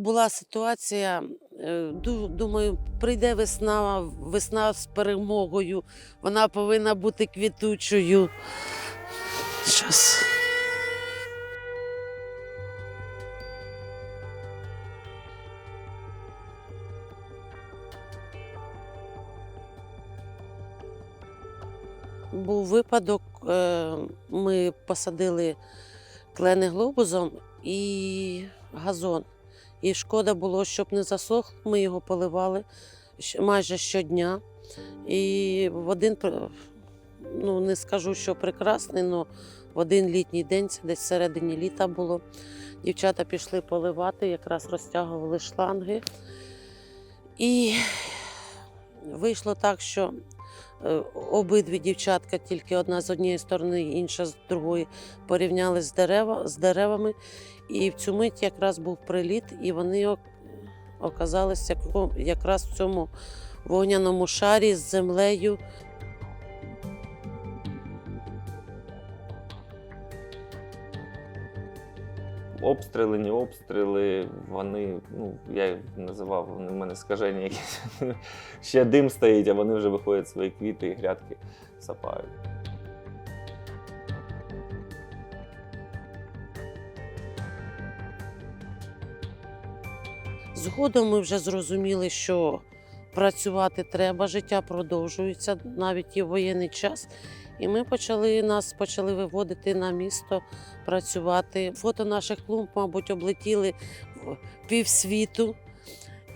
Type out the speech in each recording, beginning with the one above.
була ситуація. е, Думаю, прийде весна, весна з перемогою. Вона повинна бути квітучою. Щас. Був випадок, е, ми посадили клени глобусом і газон. І шкода було, щоб не засох. Ми його поливали майже щодня. І в один, ну не скажу, що прекрасний, але в один літній день, це десь всередині літа було. Дівчата пішли поливати, якраз розтягували шланги. І вийшло так, що обидві дівчатка, тільки одна з однієї сторони, інша з другої, порівняли з, дерева, з деревами. І в цю мить якраз був приліт, і вони оказалися якраз в цьому вогняному шарі з землею. Обстріли, не обстріли, вони, ну, я їх називав, вони в мене скажені якісь. Ще дим стоїть, а вони вже виходять свої квіти і грядки сапають. Згодом ми вже зрозуміли, що працювати треба, життя продовжується навіть і в воєнний час. І ми почали нас почали виводити на місто працювати. Фото наших клумб, мабуть, облетіли півсвіту.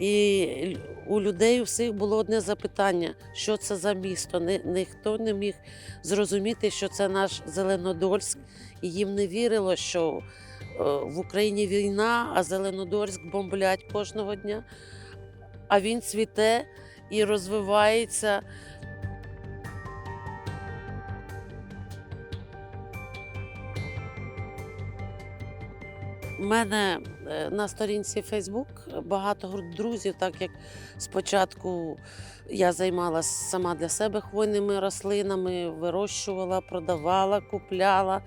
І у людей всіх було одне запитання: що це за місто? Ні, ніхто не міг зрозуміти, що це наш Зеленодольськ, і їм не вірило, що е, в Україні війна, а Зеленодольськ бомблять кожного дня. А він цвіте і розвивається. У мене е, на сторінці Facebook багато друзів, так як спочатку я займалася сама для себе хвойними рослинами, вирощувала, продавала, купляла.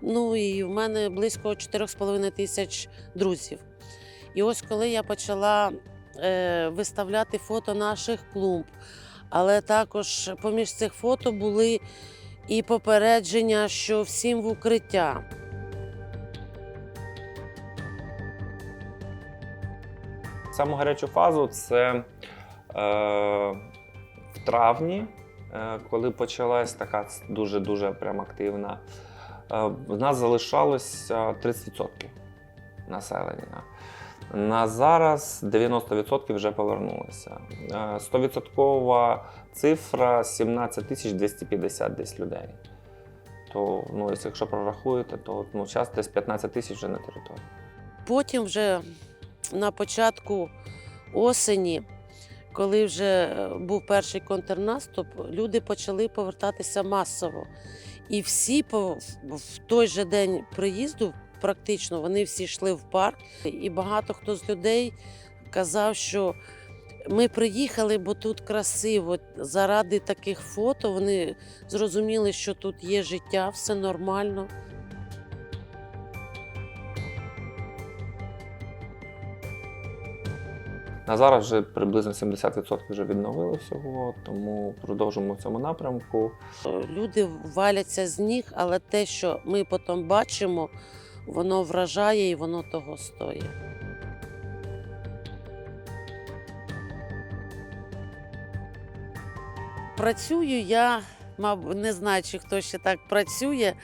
Ну і в мене близько 4,5 тисяч друзів. І ось коли я почала виставляти фото наших клумб, але також поміж цих фото були і попередження, що всім в укриття. Саму гарячу фазу це е, в травні, е, коли почалась така дуже-дуже прям активна. Е, в нас залишалось е, 30% населення. На зараз 90% вже повернулися. Е, 100% цифра 17 тисяч 250 десь людей. То, ну, якщо прорахуєте, то ну, час десь 15 тисяч вже на території. Потім вже на початку осені, коли вже е, був перший контрнаступ, люди почали повертатися масово. І всі в той же день приїзду, практично, вони всі йшли в парк. І багато хто з людей казав, що ми приїхали, бо тут красиво. Заради таких фото вони зрозуміли, що тут є життя, все нормально. На зараз вже приблизно 70% вже відновили всього, тому продовжимо в цьому напрямку. Люди валяться з ніг, але те, що ми потім бачимо, воно вражає і воно того стоїть. Працюю я, мабуть, не знаю, чи хто ще так працює.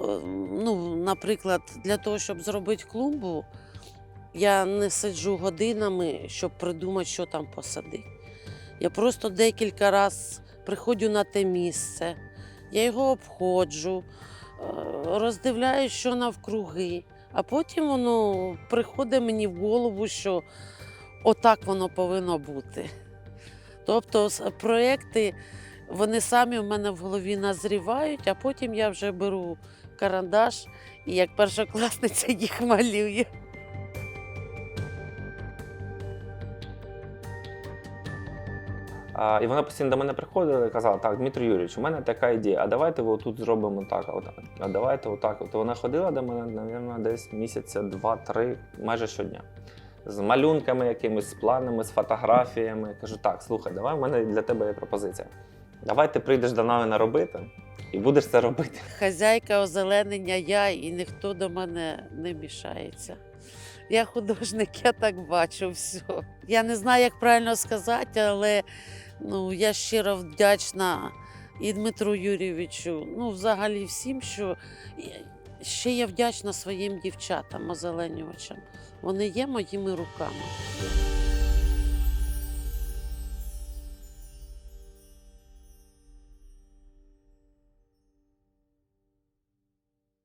Е, Ну, наприклад, для того, щоб зробити клумбу, я не сиджу годинами, щоб придумати, що там посадити. Я просто декілька разів приходжу на те місце, я його обходжу, роздивляюсь, що навкруги, а потім воно приходить мені в голову, що отак воно повинно бути. Тобто проекти вони самі в мене в голові назрівають, а потім я вже беру карандаш і як першокласниця їх малюю. А, і вона постійно до мене приходила і казала: так, Дмитро Юрійович, у мене така ідея, а давайте ви тут зробимо так, а, отак, а давайте отак. От вона ходила до мене, мабуть, десь місяця два-три, майже щодня. з малюнками, якимись з планами, з фотографіями. Кажу, так, слухай, давай в мене для тебе є пропозиція. Давай ти прийдеш до Навина робити і будеш це робити. Хазяйка озеленення я і ніхто до мене не мішається. Я художник, я так бачу все. Я не знаю, як правильно сказати, але ну, я щиро вдячна і Дмитру Юрійовичу, ну, взагалі всім, що ще я вдячна своїм дівчатам, озеленювачам. Вони є моїми руками.